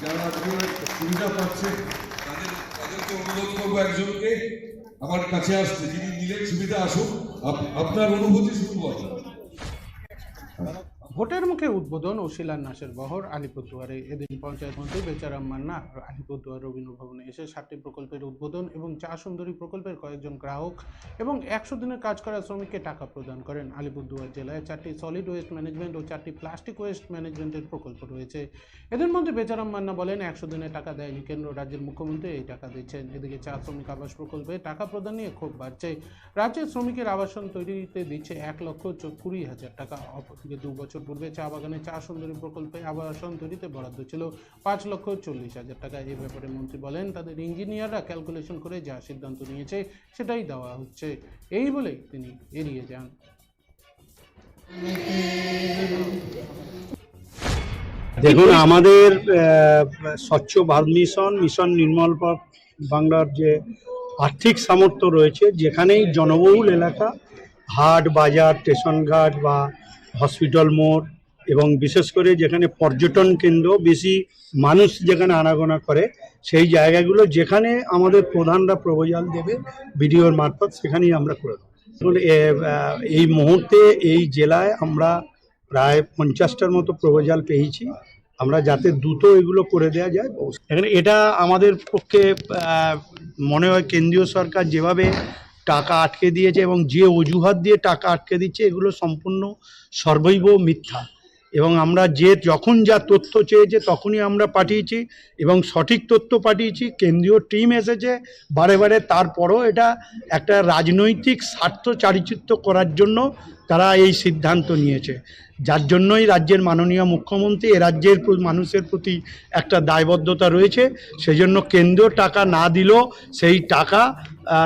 যারা সুবিধা তাদের তাদেরকে অনুরোধ করব আমার কাছে আসছে যিনি নিলেন সুবিধা আসুক, আপ- আপনার অনুভূতি শুরু করুন ভোটের মুখে উদ্বোধন ও শিলান্যাসের বহর আলিপুরদুয়ারে। এদিন পঞ্চায়েত মন্ত্রী বেচারাম মান্না আলিপুরদুয়ার রবীন্দ্র ভবনে এসে সাতটি প্রকল্পের উদ্বোধন এবং চা সুন্দরী প্রকল্পের কয়েকজন গ্রাহক এবং একশো দিনের কাজ করা শ্রমিককে টাকা প্রদান করেন। আলিপুরদুয়ার জেলায় চারটি সলিড ওয়েস্ট ম্যানেজমেন্ট ও চারটি প্লাস্টিক ওয়েস্ট ম্যানেজমেন্টের প্রকল্প রয়েছে। এদের মধ্যে বেচারাম মান্না বলেন, একশো দিনের টাকা দেয়নি কেন্দ্র, রাজ্যের মুখ্যমন্ত্রী এই টাকা দিচ্ছেন। এদিকে চা শ্রমিক আবাস প্রকল্পে টাকা প্রদান নিয়ে ক্ষোভ বাড়ছে। রাজ্যের শ্রমিকের আবাসন তৈরিতে দিচ্ছে এক লক্ষ কুড়ি হাজার টাকা। অপরদিকে দু বছর পূর্বে চা বাগানে চা সুন্দরী প্রকল্পে আবাসন তৈরিতে বরাদ্দ ছিল পাঁচ লক্ষ চল্লিশ হাজার টাকা। এই ব্যাপারে মন্ত্রী বলেন, তাদের ইঞ্জিনিয়াররা ক্যালকুলেশন করে যা সিদ্ধান্ত নিয়েছে সেটাই দেওয়া হচ্ছে। এই বলেই তিনি এড়িয়ে যান। দেখুন, আমাদের স্বচ্ছ ভারত মিশন মিশন নির্মল বাংলার যে আর্থিক সামর্থ্য রয়েছে, যেখানেই জনবহুল এলাকা, হাট, বাজার, স্টেশন ঘাট বা হসপিটাল মোড় এবং বিশেষ করে যেখানে পর্যটন কেন্দ্র, বেশি মানুষ যেখানে আনাগোনা করে, সেই জায়গাগুলো যেখানে আমাদের প্রধানরা প্রবোজাল দেবে বিডিওর মারফত সেখানেই আমরা করে দেবো। এই মুহূর্তে এই জেলায় আমরা প্রায় পঞ্চাশটার মতো প্রপোজাল পেয়েছি। আমরা যাতে দ্রুত এগুলো করে দেওয়া যায়। এখানে এটা আমাদের পক্ষে মনে হয় কেন্দ্রীয় সরকার যেভাবে টাকা আটকে দিয়েছে এবং যে অজুহাত দিয়ে টাকা আটকে দিচ্ছে, এগুলো সম্পূর্ণ সর্বৈব মিথ্যা। এবং আমরা যে যখন যা তথ্য চেয়েছে তখনই আমরা পাঠিয়েছি এবং সঠিক তথ্য পাঠিয়েছি, কেন্দ্রীয় টিম এসেছে বারে বারে। তারপরও এটা একটা রাজনৈতিক স্বার্থ চারিচিত্র করার জন্য তারা এই সিদ্ধান্ত নিয়েছে। যার জন্যই রাজ্যের মাননীয় মুখ্যমন্ত্রী, এ রাজ্যের মানুষের প্রতি একটা দায়বদ্ধতা রয়েছে। সেজন্য কেন্দ্র টাকা না দিলেও সেই টাকা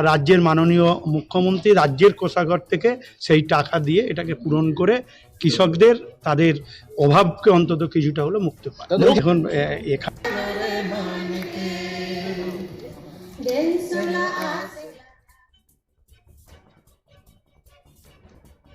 রাজ্যের মাননীয় মুখ্যমন্ত্রী রাজ্যের কোষাগর থেকে সেই টাকা দিয়ে এটাকে পূরণ করে কৃষকদের তাদের অভাবকে অন্তত কিছুটা হলো মুক্ত পায়। এখন এখানে